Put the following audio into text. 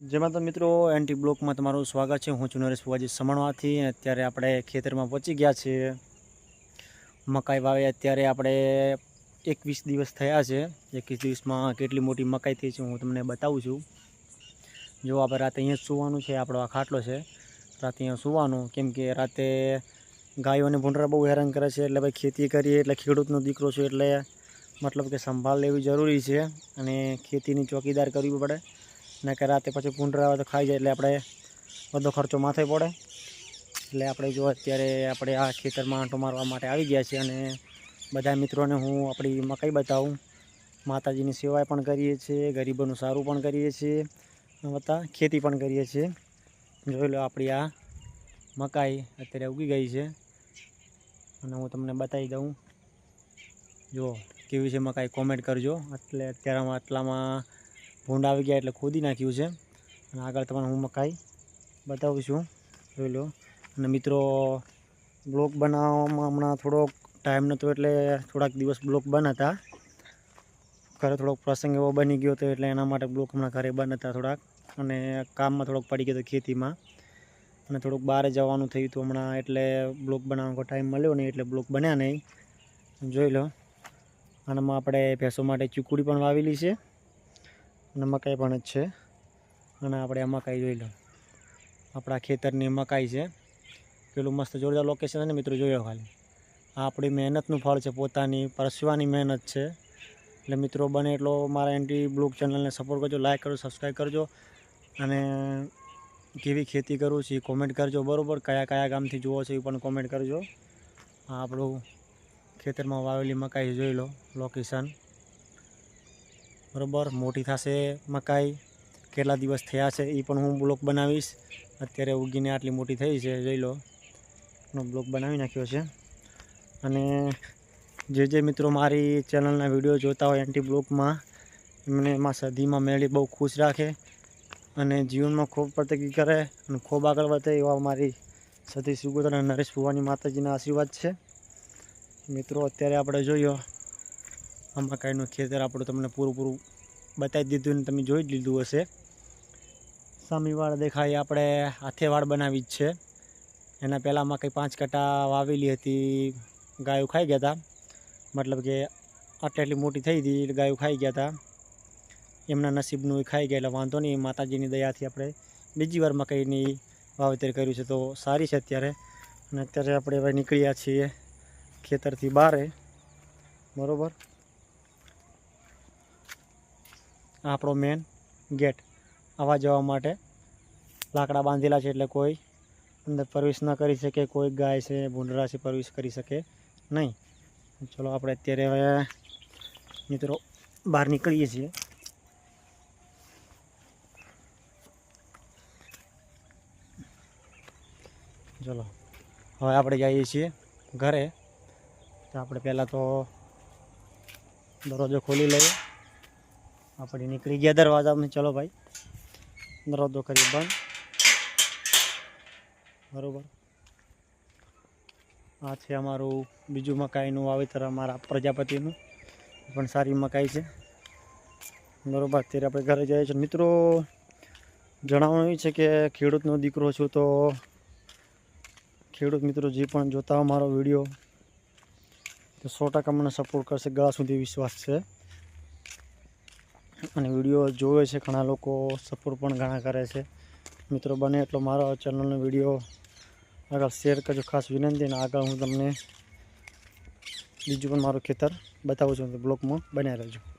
જેમાં તો મિત્રો એન્ટી બ્લોકમાં તમારું સ્વાગત છે. હું છું નરેશ ફુવાજી સમણવાથી અત્યારે આપણે ખેતરમાં પહોંચી ગયા છીએ મકાઈ વાવે અત્યારે આપણે એકવીસ દિવસ થયા છે. એકવીસ દિવસમાં કેટલી મોટી મકાઈ થઈ છે હું તમને બતાવું છું. જો આપણે રાતે અહીંયા સુવાનું છે, આપણો આ ખાટલો છે. રાતે અહીંયા સૂવાનું, કેમ કે રાતે ગાયો અને ભૂંડરા બહુ હેરાન કરે છે, એટલે ભાઈ ખેતી કરીએ, એટલે ખેડૂતનો દીકરો છું, એટલે મતલબ કે સંભાળ લેવી જરૂરી છે અને ખેતીની ચોકીદાર કરવી પડે. ને કે રાતે પછી ભૂંડરા આવે તો ખાઈ જાય એટલે આપણે બધો ખર્ચો માથે પડે. એટલે આપણે જો અત્યારે આપણે આ ખેતરમાં આંટો મારવા માટે આવી ગયા છીએ અને બધા મિત્રોને હું આપણી મકાઈ બતાવું. માતાજીની સેવા પણ કરીએ છીએ, ગરીબોનું સારું પણ કરીએ છીએ વત્તા ખેતી પણ કરીએ છીએ. જોઈ લો આપણી આ મકાઈ અત્યારે ઉગી ગઈ છે. અને હું તમને બતાવી દઉં. જો કેવી છે મકાઈ કોમેન્ટ કરજો. એટલે અત્યારે આટલામાં ભૂંડ આવી ગયા એટલે ખોદી નાખ્યું છે. અને આગળ તમને હું મકાઈ બતાવું છું જોઈ લો. અને મિત્રો, બ્લોક બનાવવામાં હમણાં થોડોક ટાઈમ નહોતો એટલે થોડાક દિવસ બ્લોક બંધ હતા ઘરે થોડોક પ્રસંગ એવો બની ગયો હતો એટલે એના માટે બ્લોક હમણાં ઘરે બંધ હતા થોડાક. અને કામમાં થોડોક પડી ગયો હતો ખેતીમાં. અને થોડુંક બહાર જવાનું થયું હતું હમણાં એટલે બ્લોક બનાવવાનો ટાઈમ મળ્યો નહીં એટલે બ્લોક બન્યા નહીં. જોઈ લો. આનામાં આપણે ભેંસો માટે ચીકુડી પણ વાવેલી છે. અને મકાઈ પણ જ છે. અને આપણે આ મકાઈ જોઈ લો. આપણા ખેતરની મકાઈ છે. પેલું મસ્ત જોરદાર લોકેશન છે ને મિત્રો જોયો ખાલી. આ આપણી મહેનતનું ફળ છે, પોતાની, પરસવાની મહેનત છે. એટલે મિત્રો, બને એટલો મારા એન્ટી બ્લોગ ચેનલને સપોર્ટ કરજો લાઈક કરજો સબસ્ક્રાઈબ કરજો. અને કેવી ખેતી કરું છું એ કોમેન્ટ કરજો, બરાબર? કયા કયા ગામથી જુઓ છો એ પણ કોમેન્ટ કરજો. આ આપણું ખેતરમાં વાવેલી મકાઈ જોઈ લો લોકેશન બરાબર? મોટી થશે મકાઈ. કેટલા દિવસ થયા છે એ પણ હું બ્લોક બનાવીશ. અત્યારે ઉગીને આટલી મોટી થઈ છે, જોઈ લો. એનો બ્લોક બનાવી નાખ્યો છે. અને જે જે મિત્રો મારી ચેનલના વીડિયો જોતા હોય એન્ટી બ્લોકમાં, એમને એમાં સદીમાં મેળી બહુ ખુશ રાખે અને જીવનમાં ખૂબ પ્રગતિ કરે અને ખૂબ આગળ વધે એવા મારી સતી સુગોતર અને નરેશ ભુવાની માતાજીના આશીર્વાદ છે. મિત્રો, અત્યારે આપણે જોયો આ ખેતર આપણું તમને પૂરું બતાવી દીધું ને તમે જોઈ જ લીધું હશે. સામીવાળ દેખાય આપણે હાથેવાળ બનાવી જ છે. એના પહેલાં મકાઈ પાંચ કટા વાવેલી હતી, ગાયો ખાઈ ગયા હતા મતલબ કે આટલી એટલી મોટી થઈ હતી એટલે ગાયો ખાઈ ગયા હતા એમના નસીબનું ખાઈ ગયા એટલે વાંધો નહીં, માતાજીની દયાથી આપણે બીજી વાર મકાઈની વાવેતર કર્યું છે તો સારી છે અત્યારે. અને અત્યારે આપણે હવે નીકળ્યા છીએ ખેતરથી બહારે બરાબર આ આપણો મેન ગેટ આવવા જવા માટે. લાકડા બાંધેલા છે એટલે કોઈ અંદર પ્રવેશ ન કરી શકે, કોઈ ગાય છે, ભૂંડરા છે, પ્રવેશ કરી શકે નહીં. ચલો આપણે અત્યારે હવે મિત્રો બહાર નીકળીએ છીએ. ચલો, હવે આપણે જઈએ છીએ ઘરે. તો આપણે પહેલાં તો દરવાજો ખોલી લઈએ. આપણે નીકળી ગયા દરવાજામાં. ચલો ભાઈ. દરવાજો કરી બંધ. બરોબર. આ છે અમારું બીજું મકાઈનું વાવેતર અમારા પ્રજાપતિનું. પણ સારી મકાઈ છે. બરોબર. અત્યારે આપણે ઘરે જઈએ છીએ. મિત્રો, જણાવવાનું એ છે કે ખેડૂતનો દીકરો છું તો ખેડૂત મિત્રો જે પણ જોતા મારો વીડિયો, તો સો ટકા મને સપોર્ટ કરશે. ગળા સુધી વિશ્વાસ છે. અને વીડિયો જોવે છે ઘણા લોકો, સપોર્ટ પણ ઘણા કરે છે. મિત્રો, બને એટલો મારો ચેનલનો વીડિયો. આગળ શેર કરજો. ખાસ વિનંતી અને આગળ હું તમને બીજું પણ મારું ખેતર બતાવું છું. બ્લોગમાં બન્યા રહેજો.